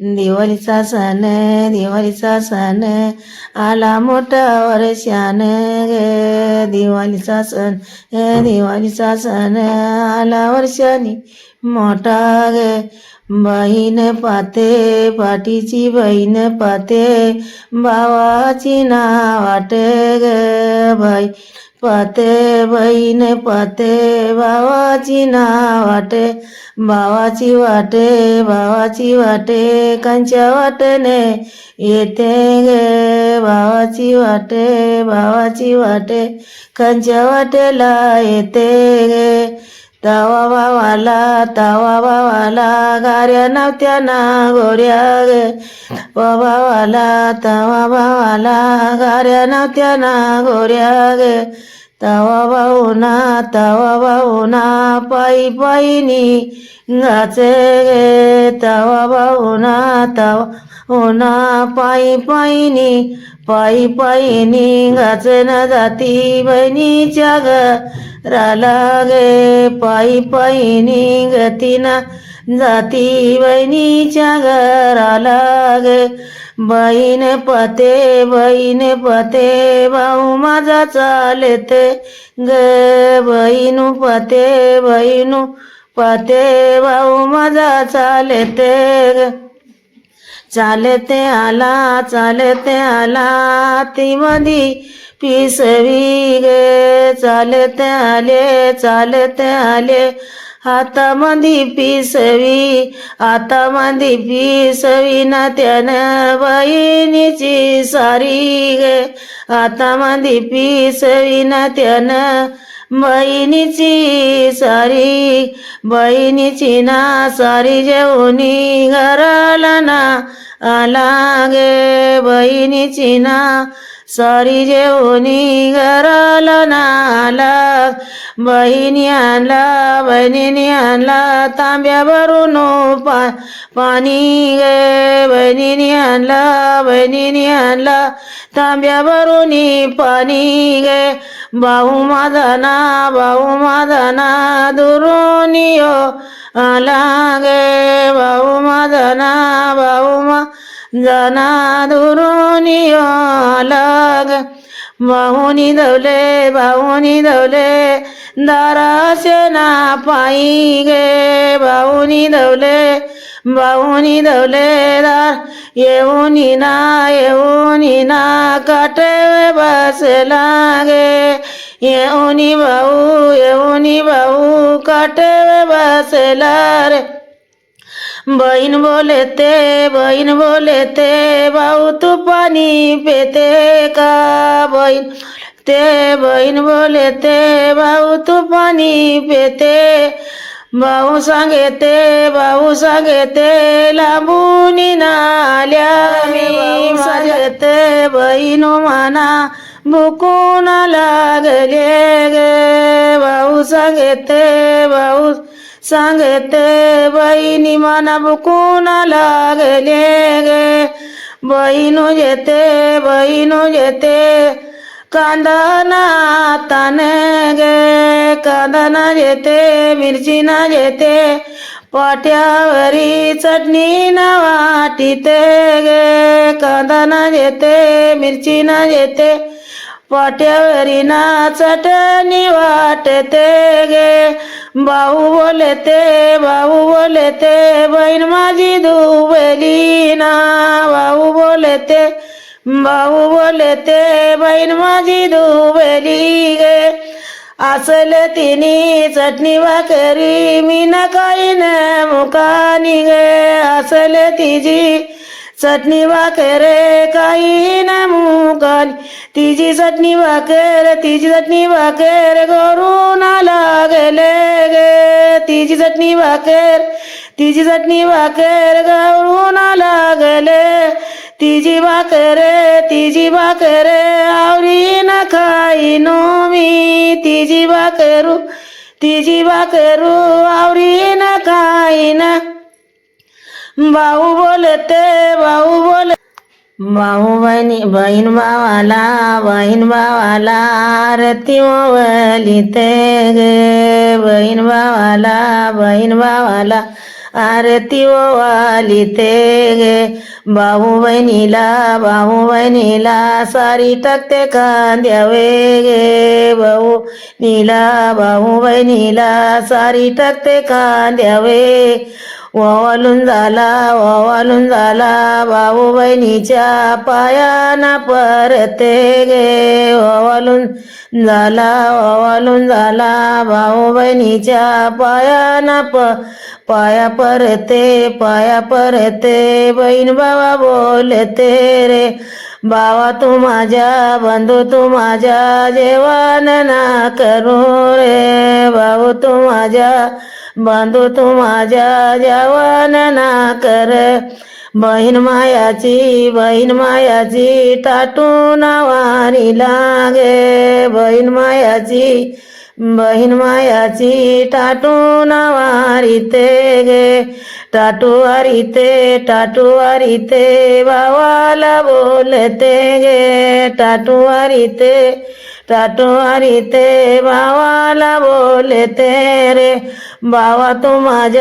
दिवाळीचा सण दिवाळीचा सण आला मोठा वर्षान ग. दिवाळीचा सण दिवाळीचा सण आला वर्षानी मोठा ग. बहीण पाते पाठीची बहीण पाते भावाची ना वाट ग. भाई पते बहीण पते भावाची ना वाटे भावाची वाटे भावाची वाटे कांच्या वाटेने येते गे. भावाची वाटे भावाची वाटे कांच्या वाटेला येते गे. तावा भावाला तावा भावाला गाऱ्या नव्हत्या ना गोऱ्या गे. भावाला तावा भावाला गाऱ्या नव्हत्या ना गोऱ्या गे. तवा भाऊना तवा भाऊना पायी पायीनी गाचे गे. तवा भाऊना तवा होना पायी पायीनी पायी पायी निघाच न जाती बहिणीच्या घराला गे पायी पायीनी गतीना जाती बहिणीच्या घराला गे बहीण पते बहीण पते भाऊ माझा चालते ग. बहीण पते बहीण पते भाऊ माझा चालते ग. चालते आला चालते आला ती मधी पिसवी गे. चालते आले चालते आले हातामध्ये पिसवी हातामध्ये पिसवी ना त्यानं बहिणीची सारी गे. हातामध्ये पिसवी ना त्यानं बहिणीची सारी बहिणीची ना सारी जेवणी घराला ना आला गे. बहिणीची ना सारी जेवणी घराला ना आला. बहिणी आणला बहिणीने आणला तांब्या भरून पा पाणी गे. बहिणीने आणला बहिणीने आणला तांब्या भरून पाणी गे. भाऊ माझा ना भाऊ माझा ना दुरून यो आला गे भाऊ माझा ना भाऊ मा जाना दुरून यो धवले बाहुनी धवले दाराशे ना पायी गे बाहुनी धवले बाहुनी धवले दार येऊनी ना येऊनी ना काटे बसला गे येऊनी भाऊ येऊनी भाऊ काटे बसला रे। बहीण बोले ते बहीण बोले ते भाऊ तू पाणी पेते का बहीण? ते बहीण बोले ते भाऊ तू पाणी पेते। भाऊ सांगेते भाऊ सांगेते लांबून नाल्या मी सांगते। बहिनो मना बुकून लागले गे. भाऊ सांगते भाऊ सांगते बहिणी मना बुकून लागले गे. बहिणू येते बहिणू येते कांदाना ताने गे. कांदना येते मिरची ना येते पाट्यावरी चटणी ना वाटीते गे कांदा ना येते मिरची ना येते पाट्यावरी ना चटणी वाटते गे भाऊ बोलते भाऊ बोलते बहीण माझी दुबली ना भाऊ बोलते भाऊ बोलते बहीण माझी दुबली गे. असल तिने चटणी भाकरी मी ना काही मुकानी गे असल तिची चटणी भाकर काही ना मुकानी तिची चटणी भाकर तिची चटणी भाकर करून लागले गे. तिची चटणी भाकर तिची चटणी भाकर करून लागले तिजी भाकर तिजी भाकर आवरी न खाई नो मी तिजी भाकरू तिजी भाकरू आवरी न खाई ना. भाऊ बोलते भाऊ बोल भाऊ बहिणी बहीण भावाला बहीण भावाला आरती ओवली ते गे. बहीण भावाला बहीण भावाला आरती ओवाली ते गे. भाऊ बहिणीला भाऊ बहिणीला सारी टाकते कांद्यावे गे भाऊ नीला भाऊ बहिणीला सारी टाकते कांद्यावे वावालून झाला वावालून झाला. भाऊ बहिणीच्या पायाना परते गे. वावालून झाला वावालून झाला. भाऊ बहिणीच्या पायाना प पाया परते पाया परते. बहीण बाबा बोलते रे बावा तू माझ्या बंधू तू माझ्या जेवण ना करू रे. भाऊ तू माझ्या बंधू तू माझ्या जेवण ना कर. बहीण मायाची बहीण मायाची टाटू नावारी लागे. बहीण मायाची बहीण मायाची टाटू वारीते गे. टाटू वारीते टाटू वारीते भावाला बोलते गे. टाटू वारीते टाटू वारीते भावाला बोलते रे. बावा तू माझ्या